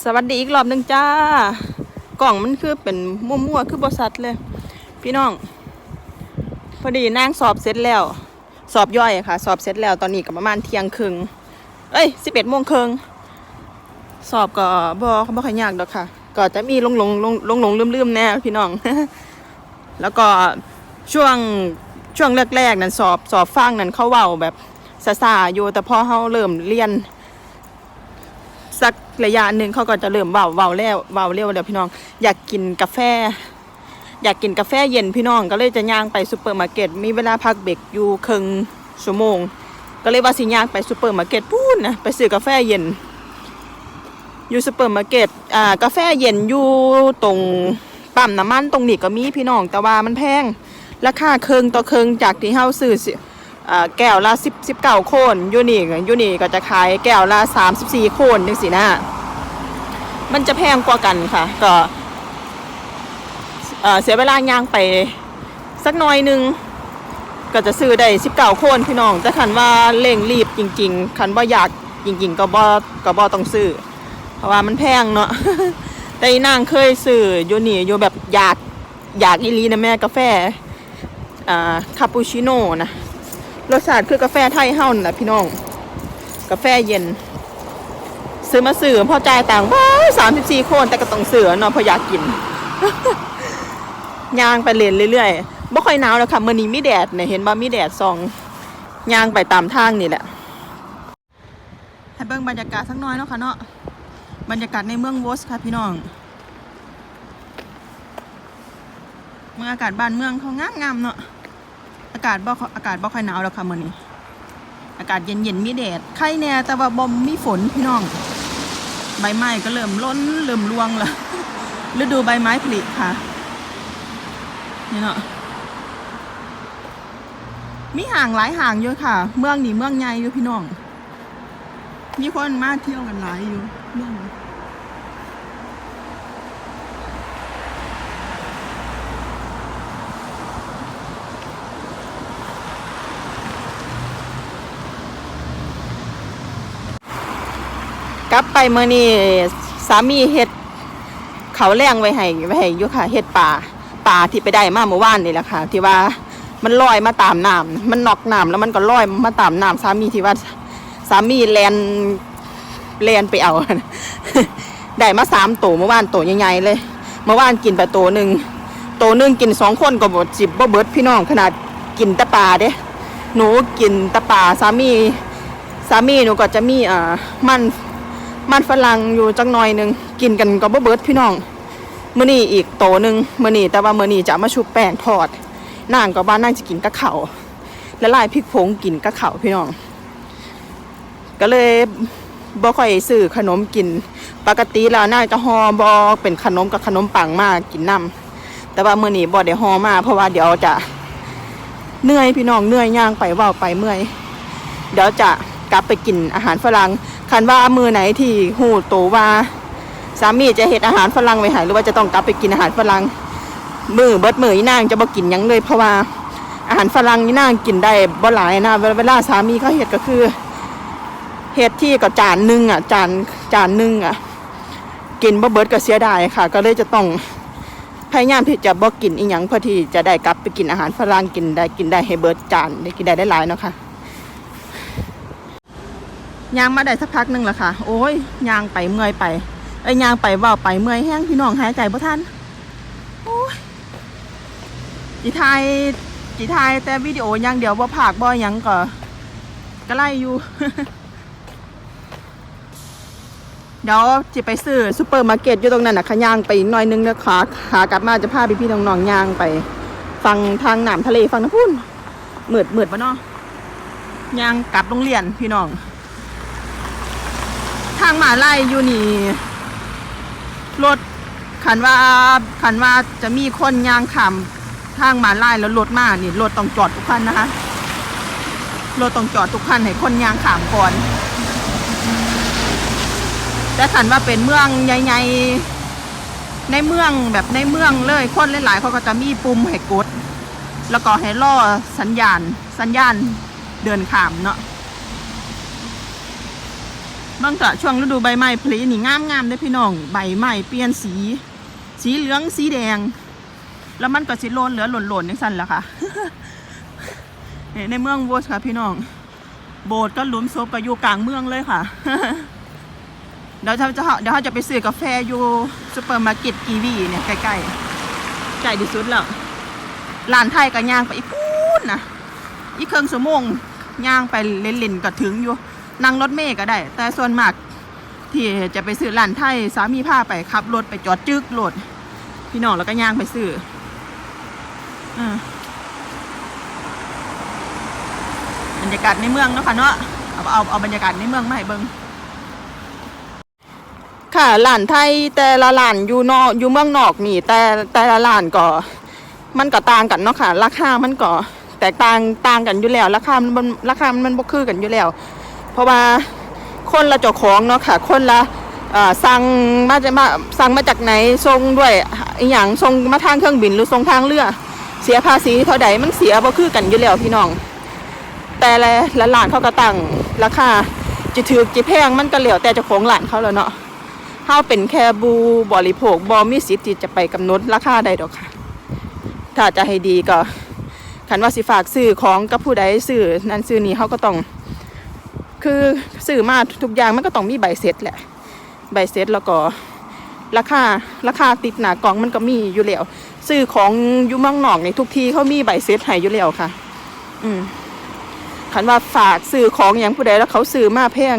สวัสดีอีกรอบหนึ่งจ้า กล่องมันคือเป็นมั่วๆคือบริษัทเลย พี่น้อง พอดีนางสอบเสร็จแล้ว สอบย่อยอะค่ะ สอบเสร็จแล้วตอนนี้ก็ประมาณเที่ยงครึ่งเอ้ยสิบเอ็ดโมงครึ่งสอบก็บ่บ่ค่อยยากดอกค่ะ ก็จะมีลงลงลงลงลงลืมลืมแน่พี่น้อง แล้วก็ช่วงช่วงแรกๆนั้นสอบสอบฟังนั้นเขาเว้าแบบซาซาอยู่แต่พอเขาเริ่มเรียน ระยะหนึ่งเขาก็จะเริ่มเบาเบาแล้วเบาเร็วเดี๋ยวพี่น้อง อยากกินกาแฟ อยากกินกาแฟเย็นพี่น้องก็เลยจะย่างไปซูเปอร์มาร์เก็ตมีเวลาพักเบรกอยู่ครึ่งชั่วโมง ก็เลยว่าสิย่างไปซูเปอร์มาร์เก็ตพูนนะไปซื้อกาแฟเย็นอยู่ซูเปอร์มาร์เก็ตอ่ากาแฟเย็นอยู่ตรงปั๊มน้ำมันตรงนี้ก็มีพี่น้องแต่ว่ามันแพงราคาเครื่งต่อเครื่งจากที่เฮาซื้อ แก้วละ10 19โคนยูนี่ยูนี่ก็จะขายแก้วละ34โคนจังซี่นะมันจะแพงกว่ากันค่ะ ก็เสียเวลาย่างไปสักหน่อยนึงก็จะซื้อได้19โคนพี่น้อง แต่คันว่าเร่งรีบจริง ๆ คันว่าอยากจริง ๆ ก็บ่ก็บ่ต้องซื้อ เพราะว่ามันแพงเนาะแต่นางเคยซื้ออยู่นี่อยู่แบบอยากอยากอีลีนะแม่กาแฟอ่าคาปูชิโน่นะ รสชาติคือกาแฟไทยเฮานั่นแหละพี่น้อง กาแฟเย็น ซื้อมาซื้อพอจ่ายต่างค์บ้าสามสิบสี่คนแต่ก็ต้องซื้อนาะเพอยากกินย่างไปเลนเรื่อยๆบ่ค่อยหนาวแล้วค่ะมื้อนี้มีแดดเนี่ยเห็นบ่มีแดดส่องย่างไปตามทางนี่แหละให้เบิ่งบรรยากาศสักน้อยเนาะค่ะเนาะบรรยากาศในเมืองวอสค่ะพี่น้องเมืองอากาศบ้านเมืองเขางามๆเนาะากาศบ่อากาศบ่ค่อยหนาวแล้วค่ะมื้อนี้ อากาศเย็นๆมีแดดไข่แน่แต่ว่าบ่มีฝนพี่น้อง ใบไม้ก็เริ่มล้นเริ่มร่วงละฤดูใบไม้ผลิค่ะนี่เนาะมีห่างหลายห่างเยอะค่ะ เมืองนี่เมืองใหญ่อยู่พี่น้อง มีคนมาเที่ยวกันหลายอยู่เมืองนี้ กลับไปเมื่อนี้สามีเฮ็ดเขาแรงไว้ให้ไว้ให้อยู่ค่ะเฮ็ดป่าป่าที่ไปได้มาเมื่อวานนี่แหละค่ะ ที่ว่ามันลอยมาตามน้ำมันนอกน้ำแล้วมันก็ลอยมาตามน้ำสามีที่ว่าสามีแลนแลนไปเอาได้มาสามตัวเมื่อวานตัวใหญ่ๆเลยเมื่อวานกินไปตัวหนึ่งตัวหนึ่งกินสองคนก็บดจิบบ่เบิดพี่น้องขนาดกินตะปาเด้หนูกินตะปาสามีสามีหนูก็จะมีอ่ามัน มันฝรั่งอยู่จังหน่อยหนึ่งกินกันก็บ่เบิดพี่น้องมื้อนี้อีกโตหนึงมื้อนี้แต่ว่ามื้อนี้จะมาชุบแป้งทอดนางก็บ้านนางจะกินกะเขาและลายพริกผงกินกะเขาพี่น้อง ก็เลยบ่ค่อยซื้อขนมกิน ปกติแล้วนางจะห่อบ่เป็นขนมกับขนมปังมากกินนํแต่ว่ามื้อนี้บ่ได้ห่อมาเพราะว่าเดี๋ยวจะเหนื่อยพี่น้องเหนื่อยย่างไปว้าไปเมื่อย เดี๋ยวจะกลับไปกินอาหารฝรั่ง คันว่ามือไหนที่หูโตว่าสามีจะเฮ็ดอาหารฝรั่งไว้ให้หรือว่าจะต้องกลับไปกินอาหารฝรั่งมือเบิดมืออีนางจะบ่กินยังเลย เพราะว่าอาหารฝรั่งอีนางกินได้บ่หลายนะเวลาเวลาสามีเขาเฮ็ดก็คือเฮ็ดที่ก็จานหนึงอะจานจานหนึงอะ กินบ่เบิดก็เสียดายค่ะ ก็เลยจะต้องพยายามที่จะบ่กินอีหยังเพื่อที่จะได้กลับไปกินอาหารฝรั่งกินได้กินได้ให้เบิดจานได้กินได้ได้หลายเนาะค่ะ ยางมาได้สักพักหนึ่งแล้วค่ะ โอ้ยยางไปเมื่อยไปไอ้ยางไปเว่าไปเมื่อยแห้งพี่น้องหายใจบ่ทันโอ้ยจีไทยจีไทยแต่วิดีโอยางเดี๋ยวบ่ผากบ่หยังก็ก็ไล่อยู่ เดี๋ยวจะไปซื้อซูเปอร์มาร์เก็ตอยู่ตรงนั้นนะคะย่างไปอีกหน่อยนึงนะคะขากลับมาจะพาพี่พี่ๆน้องๆย่างไปฟังทางหน้ำทะเลฟังน้ำพุ่นมืดมืดปะเนาะย่างกลับโรงเรียนพี่น้อง ทางหมาไล่อยู่นี่รถขันว่าขันว่าจะมีคนยางขามทางหมาไล่แล้วรถมานี่รถต้องจอดทุกคันนะคะรถต้องจอดทุกคันให้คนยางขามก่อนแต่ขันว่าเป็นเมืองใหญ่ๆในเมืองแบบในเมืองเลยคนหลายๆเขาก็จะมีปุ่มให้กด แล้วก็ให้ล่อสัญญาณ สัญญาณเดินขามเนาะ บางกะช่วงฤดูใบไม้ผลินี่งามงามๆเลยพี่น้อง ใบไม้เปลี่ยนสี สีเหลืองสีแดง แล้วมันก็สิโลนเหลือหล่นๆอย่างสั้นละค่ะเนี่ยในเมืองโวสค่ะพี่น้อง โบสถ์ก็หลุมศพก็อยู่กลางเมืองเลยค่ะเดี๋ยวเราจะเดี๋ยวเราจะไปซื้อกาแฟอยู่ซูเปอร์มาร์เก็ตกีวีเนี่ยใกล้ๆใกล้ที่สุดแล้วร้านไทยก็ย่างไปอีกพูนนะอีกเครื่องสมงย่างไปเล่นๆก็ถึงอยู่ นั่งรถเมล์ก็ได้ แต่ส่วนมากที่จะไปซื้อร้านไทยสามีพาไปขับรถไปจอดจึกรถพี่น้องแล้วก็ย่างไปซื้ออ่าบรรยากาศในเมืองเนาะค่ะเนาะเอาเอาเอาบรรยากาศในเมืองมาให้เบิงค่ะร้านไทยแต่ละร้านอยู่นอกอยู่เมืองนอกนี่แต่แต่ละร้านก็ มันก็ต่างกันเนาะค่ะ ราคามันก็แตกต่างต่างกันอยู่แล้ว ราคามันราคามันบ่คือกันอยู่แล้ว เพราะว่าคนละเจ้าของเนาะค่ะ คนละสั่งมาจะมาสั่งมาจากไหนส่งด้วยอหย่างส่งมาทางเครื่องบินหรือส่งทางเรือ เสียภาษีเท่าใดมันเสียบ่คือกันอยู่แล้วพี่น้อง แต่ละละร้านเขาก็ตั้งราคาจะถือจะแพงมันก็แล้วแต่เจ้าของร้านเขาแล้วเนาะเฮาเป็นแค่บูบริโภคบอมีสิทธิ์ที่จะไปกำหนดราคาใดดอกค่ะ ถ้าจะให้ดีก็คันว่าสิฝากซื้อของกับผู้ใดซื้อนั่นซื้อนี้เขาก็ต้อง คือซื้อมาทุกอย่างมันก็ต้องมีใบเสร็จแหละ ใบเสร็จแล้วก็ราคาราคาติดหนากล่องมันก็มีอยู่แล้วซื้อของอยู่มืองนอกในทุกทีเขามีใบเสร็จให้อยู่แล้วค่ะ อืมคันว่าฝากซื้อของอย่างผู้ใดแล้วเขาซื้อมาแพง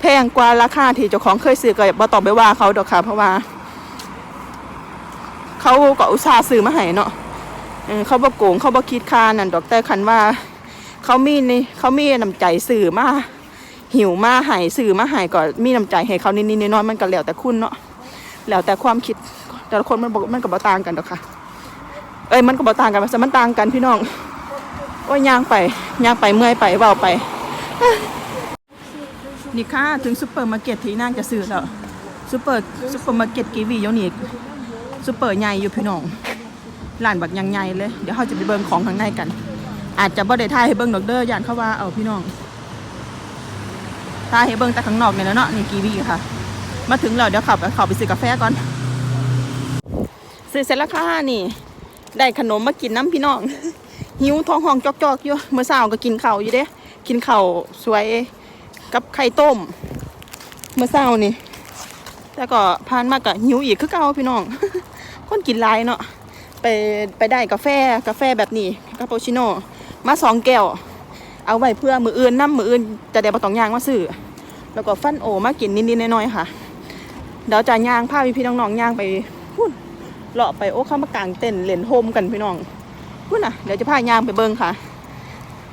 แพงกว่าราคาที่เจ้าของเคยซื้อก็บ่ต้องไปว่าเขาดอกค่ะเพราะว่า เขาก็อุตส่าห์ซื้อมาให้เนาะเออเขาบ่โกงเขาบ่คิดค่านั่นดอกแต่คันว่า เขามีนี่เขามีน้ำใจซื้อมา หิวมาให้ซื้อมาให้ก็มีน้ำใจให้เขานิดๆน้อยๆมันก็แล้วแต่คุณเนาะแล้วแต่ความคิดแต่ละคนมันบ่มันก็บ่ต่างกันดอกค่ะเอ้ยมันก็บ่ต่างกันแต่มันต่างกันพี่น้องโอ้ยยางไปย่างไปเมื่อยไปเว้าไป นี่ค่ะถึงซูเปอร์มาร์เก็ตที่นางจะซื้อแล้วซูเปอร์ซูเปอร์มาร์เก็ตกีวีอยู่นี่ซูเปอร์ใหญ่อยู่พี่น้องร้านบักยังใหญ่เลย เดี๋ยวเราจะไปเบิ่งของข้างในกัน อาจจะบ่ได้ถ่ายให้เบิ่งดอกเด้อยานเขาว่าเอาพี่น้อง ถ่ายให้เบิงแต่ข้างนอกเนี่ยแล้วเนาะนี่กีวีค่ะ มาถึงแล้วเดี๋ยวขับข้าไปซื้อกาแฟก่อน ซื้อเสร็จแล้วค่ะนี่ ได้ขนมมากินน้ำพี่น้อง หิวท้องห้องจอกๆอยู่เมื่อเช้าก็กินข้าวอยู่เด้ กินข้าวสวยกับไข่ต้ม เมื่อเช้านี่แต่ก็ผ่านมากะหิวอีกคือเก่าพี่น้อง คนกินหลายเนาะไปไปได้กาแฟกาแฟแบบนี้คาปูชิโน่มาสองแก้ว เอาไว้เพื่อมืออื่นน้ำมืออื่นจะได้บ่ต้องยางมาซื้อแล้วก็ฟันโอมากินนิดๆน้อยๆค่ะเดี๋ยวจะย่างพาพี่พี่ๆน้องๆย่างไปพูดเลาะไปโอ้เข้ามากางเต้นเล่นโฮมกันพี่น้องพูดน่ะเดี๋ยวจะพายางไปเบิ่งค่ะ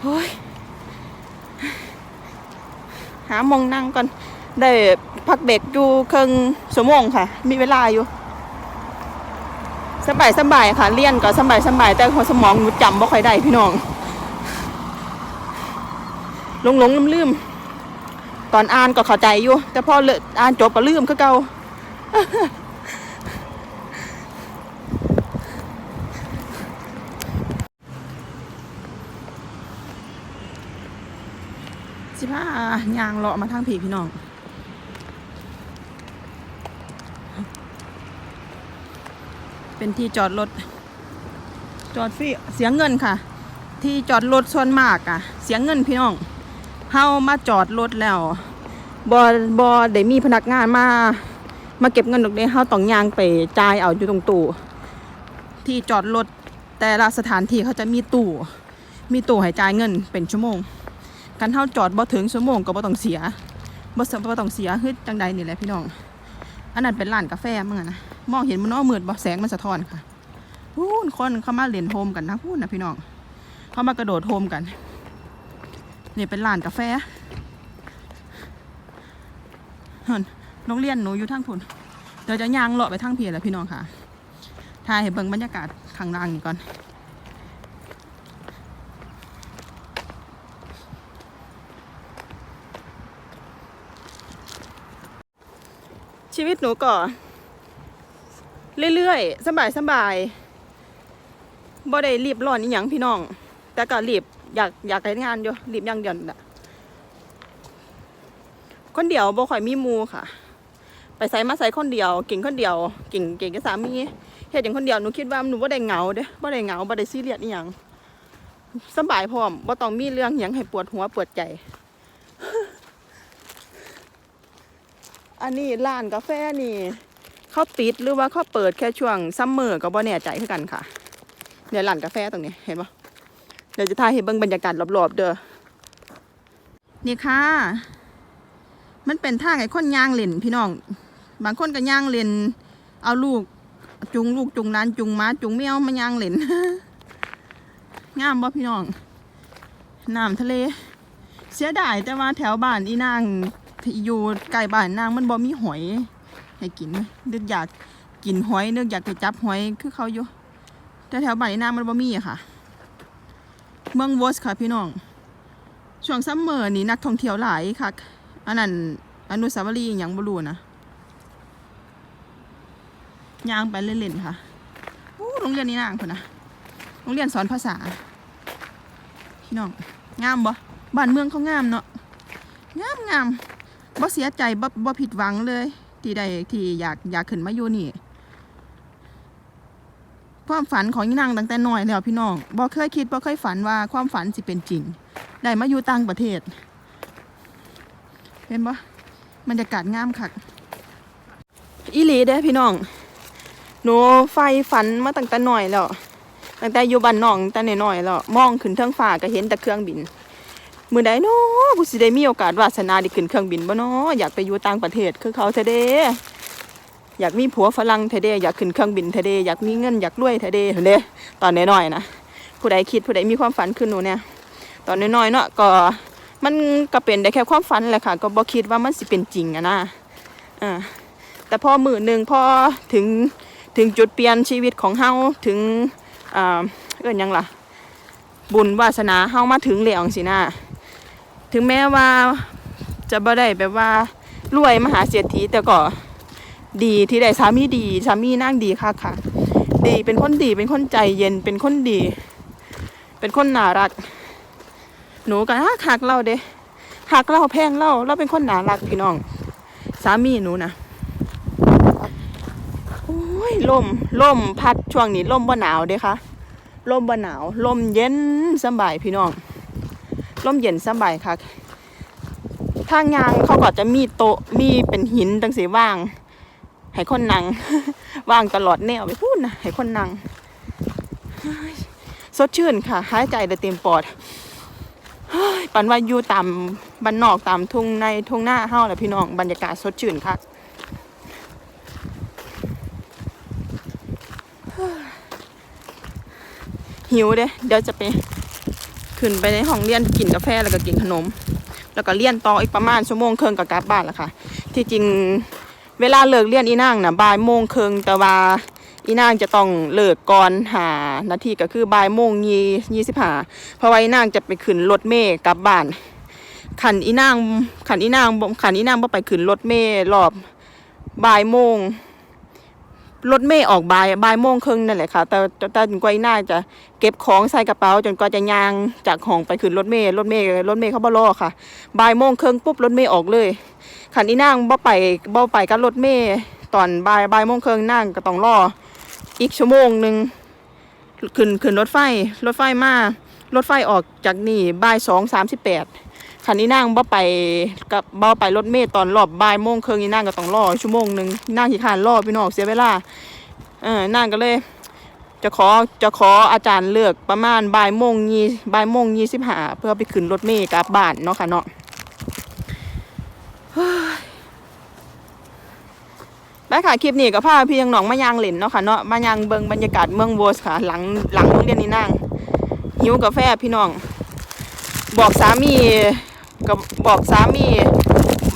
โอ้ยหามองนั่งก่อนได้พักเบรกอยู่ครึ่องชั่วโมงค่ะ มีเวลาอยู่สบายสบายค่ะเรียนก็สบายสบายแต่หัวสมองหนูจำบ่ค่อยได้พี่น้อง หลงหลงลืมลืมตอนอ่านก็เข้าใจอยู่ แต่พอเลอ่านจบก็ลืมคือเก่าสิพายางเลาะมาทางผีพี่น้อง เป็นที่จอดรถ จอดฟรีเสียเงินค่ะ ที่จอดรถส่วนมากอะเสียเงินพี่น้อง เฮามาจอดรถแล้วบอบอได้มีพนักงานมา มาเก็บเงินดอกเด้เฮาต้องยางไปจ่ายเอาอยู่ตรงตู้ที่จอดรถแต่ละสถานที่เขาจะมีตู้มีตู้ให้จ่ายเงินเป็นชั่วโมงการเท่าจอดบ่ถึงชั่วโมงก็บ่ต้องเสียบ่สบ่ต้องเสียฮึดจังใดนี่แหละพี่น้อง อันนั้นเป็นร้านกาแฟมั้งนะมองเห็นมันอ้อมืดบ่แสงมันสะท้อนค่ะพูนคนเข้ามาเล่นโฮมกันนะพูนนะพี่น้อง เข้ามากระโดดโฮมกัน นี่เป็นร้านกาแฟเห็นโรงเรียนหนูอยู่ทางพุ่นเดี๋ยวจะย่างเลาะไปทางเพียแหละพี่น้องค่ะถ่ายให้เบิ่งบรรยากาศข้างล่างนี่ก่อนชีวิตหนูก็เรื่อยๆสบายสบายๆบ่ได้รีบร้อนอีหยังพี่น้อง แต่ก็รีบ อยากอยากให้งานอยู่รีบอย่างเดียวน่ะคนเดียวบ่ค่อยมีมูค่ะ ไปใส่มาใส่คนเดียวเก่งคนเดียวเก่งเก่งกับสามีเฮ็ดอย่างคนเดียวหนูคิดว่าหนูบ่ได้เหงาเด้บ่ได้เหงาบ่ได้ซีเรียสอีหยังสบายพร้อมบ่ต้องมีเรื่องหยังให้ปวดหัวปวดใจ อันนี้ร้านกาแฟนี่เขาปิดหรือว่าเขาเปิดแค่ช่วงซัมเมอร์ก็บ่แน่ใจคือกันค่ะ เดี๋ยวร้านกาแฟตรงนี้เห็นปะ ดี๋ยวจะถ่ายให้เบิ่งบรรยากาศรอบๆเด้อนี่ค่ะ มันเป็นทางไอ้คนย่างเล่นพี่น้อง บางคนก็ย่างเล่น เอาลูกจุงลูกจุงร้านจุงม้าจุงแมวมาย่างเล่นงามบ่พี่น้องน้ำทะเล เสียดายแต่ว่าแถวบ้านอีนางอยู่ใกล้บ้านนางมันบ่มีหอยให้กินนึกอยากกินหอยนึกอยากไปจับหอยคือเขาอยู่แต่แถวบ้านอีนางมันบ่มีอะค่ะ เมืองวอสค่ะพี่น้อง ช่วงซัมเมอร์นี่นักท่องเที่ยวหลายค่ะ อันนั้นอนุสาวรีย์อย่างบรูนะย่างไปเล่นๆค่ะหูโรงเรียนนี้นางคนนะโรงเรียนสอนภาษา พี่น้อง งามบ่บ้านเมืองเขางามเนาะ งามงามบ่เสียใจบ่บ่ผิดหวังเลย ที่ได้ที่อยากอยากขึ้นมาอยู่นี่ ความฝันของยีนางตั้งแต่น้อยแล้วพี่น้องบ่เคยคิดบ่เคยฝันว่าความฝันสิเป็นจริง ได้มาอยู่ต่างประเทศ เห็นปะบรรยากาศงามคักอีหลีเด้อพี่น้อง หนูไฟฝันมาตั้งแต่น้อยแล้ว ตั้งแต่อยู่บ้านน้องแต่น้อยๆแล้วมองขึ้นเทิงฟ้าก็เห็นแต่เครื่องบินมื่อใดเนาะกูสิได้มีโอกาสวาสนาได้ขึ้นเครื่องบินบ่เนาะอยากไปอยู่ต่างประเทศคือเขาเทเด อยากมีผัวฝรั่งเทเดอยากขึ้นเครื่องบินเทเดอยากมีเงินอยากรวยเทเดเด้ตอนน้อยๆนะผู้ใดคิดผู้ใดมีความฝันขึ้นหนูเนี่ย ตอนน้อยๆเนาะก็มันก็เป็นได้แค่ความฝันแหละค่ะ ก็บ่คิดว่ามันสิเป็นจริงอะนะอ่าแต่พอมือหนึ่งพอถึงถึงจุดเปลี่ยนชีวิตของเฮาถึงอ่าเอิ้นยังล่ะ บุญวาสนาเฮามาถึงแล้วสินะถึงแม้ว่าจะบ่ได้แบบว่ารวยมหาเศรษฐีแต่ก็ ดีที่ได้สามีดีสามีนั่งดีค่ะค่ะ ดีเป็นคนดีเป็นคนใจเย็นเป็นคนดี เป็นคนน่ารัก หนูก็ฮักหักเราเด้หักเราแพงเราเราเป็นคนน่ารักพี่น้อง สามีหนูนะโอ้ยลมลมพัดช่วงนี้ลมบ่หนาวเด้ค่ะลมบ่หนาวลมเย็นสบายพี่น้องลมเย็นสบายค่ะทางยางเขาก็จะมีโต๊ะมีเป็นหินตั้งสีว่าง ให้คนนั่งว่างตลอดแนวไปพูดนะให้คนนั่งสดชื่นค่ะหายใจได้เต็มปอดปันว่าอยู่ตามบ้านนอกตามทุ่งในทุ่งหน้าเฮาแหละพี่น้องบรรยากาศสดชื่นค่ะหิวเด้เดี๋ยวจะไปขึ้นไปในห้องเรียนกินกาแฟแล้วก็กินขนม แล้วก็เรียนต่ออีกประมาณชั่วโมงครึ่งก็กลับบ้านแล้วค่ะ ที่จริง เวลาเลิกเรียนอีนางนะบ่ายโมงครึ่งแต่ว่าอีนางจะต้องเลิกก่อนหานาทีก็คือบ่ายโมงยี่ยี่สิบห้าเพราะว่าอีนางจะไปขึ้นรถเมย์กลับบ้านขันอีนางขันอีนางขันอีนางบ่ไปขึ้นรถเมย์รอบบ่ายโมง รถเมล์ออกบ่ายบ่ายโมงครึ่งนั่นแหละค่ะ แต่แต่แต่จนกว่าอีนาจะเก็บของใส่กระเป๋า จนกว่าจะย่างจากห้องไปขึ้นรถเมล์รถเมล์รถเมล์เขาบ่รอค่ะบ่ายโมงครึ่งปุ๊บรถเมล์ออกเลยขันอีนางบ่ไปบ่ไปกับรถเมล์ตอนบ่ายบ่ายโมงครึ่งนางก็ต้องรออีกชั่วโมงหนึ่งขึ้นขึ้นรถไฟรถไฟมารถไฟออกจากนี่บ่ายสองสามสิบแปด คันนี้นั่งบ่ไปกับบ่ไปรถเมล์ตอนรอบบ่ายโมงครึ่งนี่นั่งก็ต้องรอชั่วโมงหนึ่งนั่งขี้ขานรอพี่น้องเสียเวลาเออนั่งก็เลย จะขอจะขออาจารย์เลือกประมาณบ่ายโมงยี่บ่ายโมงยี่สิบห้าเพื่อไปขึ้นรถเมล์กลับบ้านเนาะค่ะเนาะเฮ้ยไปค่ะคลิปนี้ก็พาพี่ยังหนองมายางเล่นเนาะค่ะเนาะมายางเบิงบรรยากาศเมืองโวสค่ะ หลังหลังโรงเรียนนี่นั่งหิวกาแฟพี่น้อง บอกสามี กับอกสามี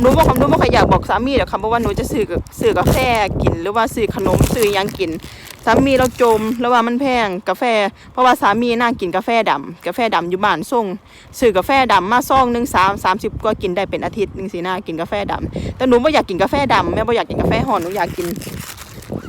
หนูบอกคำหนูบอกใครอยากบอกสามีหรอกค่ะเพราะว่าหนูจะซื้อกับซื้อกาแฟกินหรือว่าซื้อขนมซื้อยังกิน สามีเราจมแล้วว่ามันแพงกาแฟ เพราะว่าสามีนั่งกินกาแฟดำกาแฟดำอยู่บ้านส่งซื้อกาแฟดำมาซองหนึ่งสามสามสิบก็กินได้เป็นอาทิตย์หนึ่งสีหน้ากินกาแฟดำแต่หนูไม่อยากกินกาแฟดำแม่ไม่อยากกินกาแฟห่อนหนูอยากกิน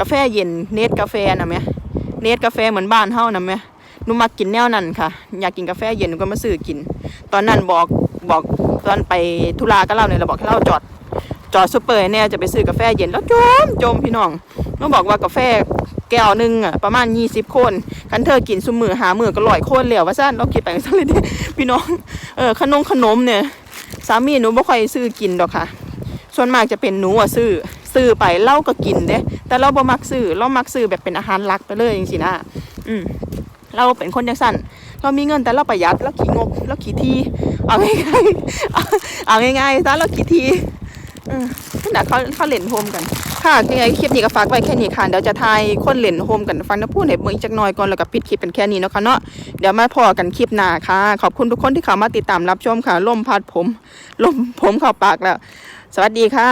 กาแฟเย็นเนสกาแฟนะแม่เนสกาแฟเหมือนบ้านเฮานะแม่ นูมากินแนวนั้นค่ะ อยากกินกาแฟเย็นหนูก็มาซื้อกิน ตอนนั้นบอกบอกตอนไปธุระก็เล่าเนี่ยเราบอกให้เราจอด จอดซูเปอร์เนี่ยจะไปซื้อกาแฟเย็นแล้วจมจมพี่น้องต้องบอกว่ากาแฟแก้วหนึ่งอะประมาณ20คนคันเธอกินซุมมือหามือก็ร้อยคนแล้วว่าซั่นเราคิดไปซั่นเลยเด้พี่น้องเออขนมขนมเนี่ยสามีหนูบ่ค่อยซื้อกินดอกค่ะ ส่วนมากจะเป็นหนูอะซื้อซื้อไปเล่าก็กินเด้แต่เราบ่มักซื้อเรามักซื้อแบบเป็นอาหารหลักไปเลยจริงๆนะอืม เราเป็นคนจังสั่นเรามีเงินแต่เราประหยัดเราขี้งกเราขี้ทีเอาง่ายๆเอาง่ายๆซะเราขี้ทีอืมนั่นแหละเขาเขาเล่นโฮมกันค่ะยังไงคลิปนี้ก็ฝากไว้แค่นี้ค่ะเดี๋ยวจะทายคนเล่นโฮมกันฟังนะพูดให้เบิ่งอีกจักหน่อยก่อนแล้วก็ปิดคลิปเป็นแค่นี้เนาะค่ะเนาะเดี๋ยวมาพอกันคลิปหน้าค่ะ ขอบคุณทุกคนที่เข้ามาติดตามรับชมค่ะลมพัดผมลมผมเข้าปากแล้ว สวัสดีค่ะ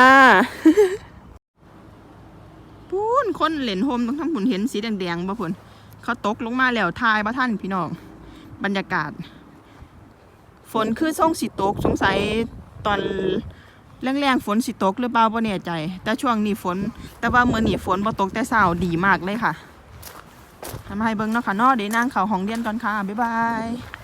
พูนคนเล่นโฮมต้องทำหุ่นเห็นสีแดงๆบ่พุน เขาตกลงมาแล้วทายบ่ท่านพี่น้องบรรยากาศ ฝนคือส่งสิตกสงสัยตอนแรงๆฝนสิตกหรือเปล่าบ่แน่ใจ แต่ช่วงนี้ฝน แต่ว่าเมื่อนี้ฝนบ่ตกแต่เช้าดีมากเลยค่ะทำให้เบิ่งเนาะค่ะนอเดี๋ยวนั่งเขาห้องเรียนก่อนค่ะ บ๊ายบาย